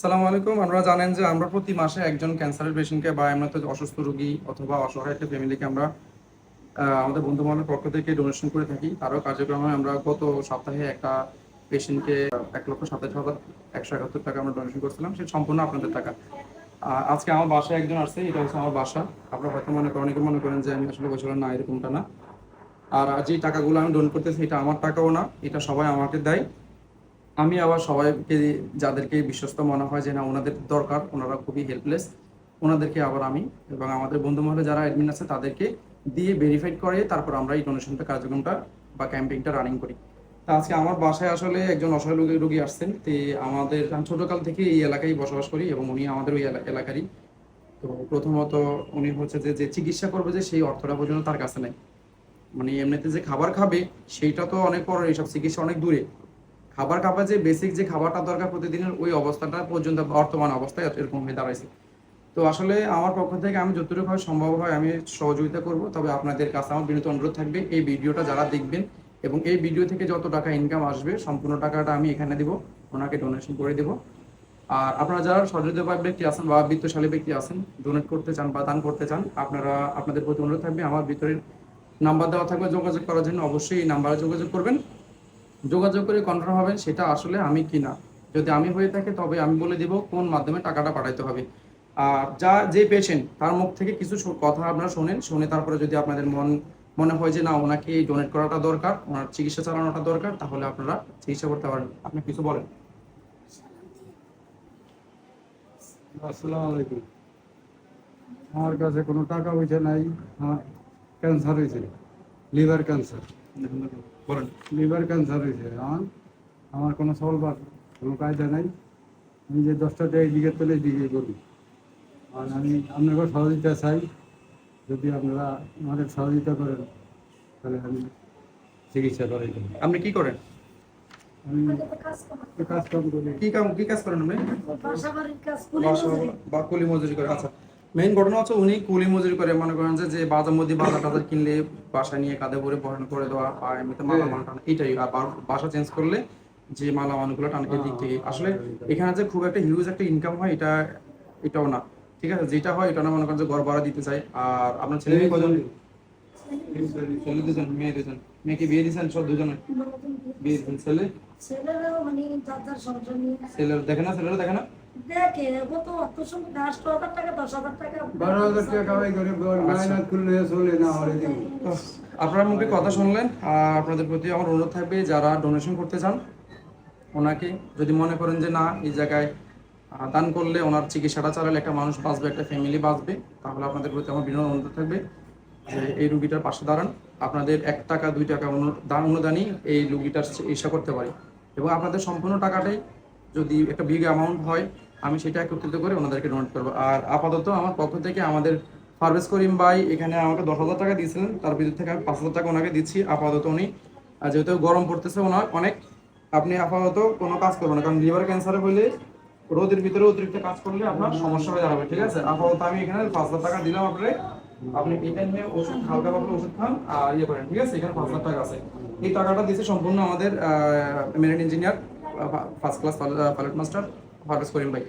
সালামু আলাইকুম। আপনারা জানেন যে আমরা প্রতি মাসে একজন ক্যান্সারের পেশেন্টকে বা এমনিতে অসুস্থ রোগী অথবা অসহায় একটা ফ্যামিলিকে আমরা আমাদের বন্ধু বান্ধবের পক্ষ থেকে ডোনেশন করে থাকি। তারও কার্যক্রমে আমরা গত সপ্তাহে একটা পেশেন্টকে এক লক্ষ সাতাশ হাজার একশো একাত্তর টাকা আমরা ডোনেশন করছিলাম। সেটা সম্পূর্ণ আপনাদের টাকা। আজকে আমার বাসায় একজন আসছে, এটা হচ্ছে আমার বাসা। আপনারা হয়তো মনে করেন, অনেকে মনে করেন যে আমি আসলে বলছিলাম না, এরকমটা না। আর যে টাকাগুলো আমি ডোনেট করতেছি, এটা আমার টাকাও না, এটা সবাই আমাকে দেয়। আমি আবার সবাইকে যাদেরকে বিশ্বস্ত মনে হয় যে না, ওনাদের দরকার, ওনারা খুবই হেল্পলেস ওনাদেরকে আবার আমি এবং আমাদের বন্ধু মহলে যারা অ্যাডমিন আছে তাদেরকে দিয়ে ভেরিফাইড করে তারপর আমরা এই ডোনেশনটা কার্যক্রমটা বা ক্যাম্পেইনটা রানিং করি। আজকে আমার বাসায় আসলে একজন অসহায় রোগী রোগী আসছেন, তে আমাদের আমি ছোটকাল থেকে এই এলাকায় বসবাস করি এবং উনি আমাদের ওই এলা- এলাকারই। তো প্রথমত উনি হচ্ছে যে যে চিকিৎসা করবে যে সেই অর্থটা পর্যন্ত তার কাছে নেই। মানে এমনিতে যে খাবার খাবে, সেইটা তো অনেক পর এইসব চিকিৎসা অনেক দূরে। খাবার খাবার যে বেসিক যে খাবারটা দরকার প্রতিদিনের, ওই অবস্থাটা পর্যন্ত বর্তমান অবস্থায় এরকম হয়ে দাঁড়াইছে। তো আসলে আমার পক্ষ থেকে আমি যতটুকু হয় সম্ভব হয় আমি সহযোগিতা করব, তবে আপনাদের কাছে আমার বিনীত অনুরোধ থাকবে এই ভিডিওটা যারা দেখবেন এবং এই ভিডিও থেকে যত টাকা ইনকাম আসবে, সম্পূর্ণ টাকাটা আমি এখানে দিব, ওনাকে ডোনেশন করে দেব। আর আপনারা যারা সহৃদয় ব্যক্তি আছেন বা বিত্তশালী ব্যক্তি আছেন ডোনেট করতে চান বা দান করতে চান, আপনারা, আপনাদের প্রতি অনুরোধ থাকবে। আমার ভিতরের নাম্বার দেওয়া থাকবে যোগাযোগ করার জন্য, অবশ্যই এই নাম্বারে যোগাযোগ করবেন। যোগাযোগ করে কনফার্ম হবেন সেটা আসলে আমি কিনা যদি আমি হয়ে থাকে তবে আমি বলে দেব কোন মাধ্যমে টাকাটা পাঠাইতে হবে। আর যা, যে পেশেন্ট তার মুখ থেকে কিছু কথা আপনারা শোনেন, শুনে তারপরে যদি আপনাদের মন, মনে হয় যে না, ওনাকে ডোনেট করাটা দরকার, ওনার চিকিৎসা চালানোটা দরকার, তাহলে আপনারা চিকিৎসা করতে পারেন। আপনি কিছু বলেন। আলাইকুম। আমার কাছে কোনো টাকা পয়সা নাই ক্যান্সার হয়েছে লিভার ক্যান্সার বলেন লিভার ক্যান্সার হয়েছে। আমার আমার কোনো সলবার কোনো কায়দা নাই। আমি যে দশটা টাকা দিকে পেলে দিকে করি। আর আমি আপনাকে সহযোগিতা চাই। যদি আপনারা আমাদের সহযোগিতা করেন তাহলে আমি চিকিৎসা করাই দেবো। আপনি কি করেন? আমি কাজ কাম করি। কি কাম কি কাজ করেন আপনি? বাসা বাড়ির কাজ কুলি বাসা মজুরি। বা কুলি মজুরি করে আচ্ছা। মেইন ঘটনা হচ্ছে উনি কুলি মজুরি করে মনে করেন যে বাজার মধ্যে বাজার টাজার কিনলে বাসা নিয়ে কাঁধে ভরে বহন করে দেওয়া আর এমনিতে মালামাল টানা এটাই আর বাসা চেঞ্জ করলে যে মালামালগুলো টানা এই দিক থেকে। আসলে এখানে যে খুব একটা হিউজ একটা ইনকাম হয় এটা এটাও না। ঠিক আছে? যেটা হয় এটা না মনে করেন যে ঘর ভাড়া দিতে চাই আর আপনার ছেলে মেয়ে কজন? ছেলে দুজন মেয়ে দুজন। মেয়েকে বিয়ে দিয়েছেন সব দুজনে? বিয়ে। দিয়েছেন ছেলে? ছেলেরাও মানে ছেলের দেখে না? ছেলেরা দেখে না? দেখে ও তো অত সময় আষ্ট হাজার টাকা দশ হাজার টাকা। বারো হাজার টাকা কামাই করে মাইনাস করলে চলে না আমার এদিকে আপনার মুখে কথা শুনলেন আর আপনাদের প্রতি আমার অনুরোধ থাকবে যারা ডোনেশন করতে চান ওনাকে যদি মনে করেন যে না এই জায়গায় দান করলে ওনার চিকিৎসাটা চালালে একটা মানুষ বাঁচবে একটা ফ্যামিলি বাঁচবে তাহলে আপনাদের প্রতি আমার বিনোদন অনুরোধ থাকবে যে এই রুগীটার পাশে দাঁড়ান। আপনাদের এক টাকা দুই টাকা অনু- দান অনুদানই এই রুগীটার চিকিৎসা করতে পারি। এবং আপনাদের সম্পূর্ণ টাকাটাই যদি একটা বিগ অ্যামাউন্ট হয় আমি সেটা একত্রিত করে ওনাদেরকে ডোনেট করব। আর আপাতত আমার পক্ষ থেকে আমাদের পারভেজ করিম ভাই এখানে আমাকে দশ হাজার টাকা দিয়েছিলেন, তার বিদ্যুৎ থেকে আমি পাঁচ হাজার টাকা ওনাকে দিচ্ছি। আপাতত উনি যেহেতু গরম পড়তেছে ওনার, অনেক, আপনি আপাতত কোনো কাজ করবেন কারণ লিভার ক্যান্সারে হলে রোদের ভিতরে অতিরিক্ত কাজ করলে আপনার সমস্যা হয়ে দাঁড়াবে ঠিক আছে? আপাতত আমি এখানে পাঁচ হাজার টাকা দিলাম আপনাকে। আপনি এটা নিয়ে ওষুধ, হালকা পাতলা ওষুধ খান আর ইয়ে করেন, ঠিক আছে? এখানে পাঁচ হাজার টাকা আছে। এই টাকাটা দিচ্ছে সম্পূর্ণ আমাদের marine engineer first class pilot master. Parvez Karim ভাই।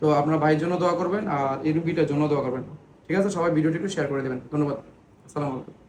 তো আপনার ভাইয়ের জন্য দোয়া করবেন আর এই রুগীটার জন্য দোয়া করবেন। ঠিক আছে? সবাই ভিডিওটি একটু শেয়ার করে দেবেন। ধন্যবাদ। আসসালামু আলাইকুম।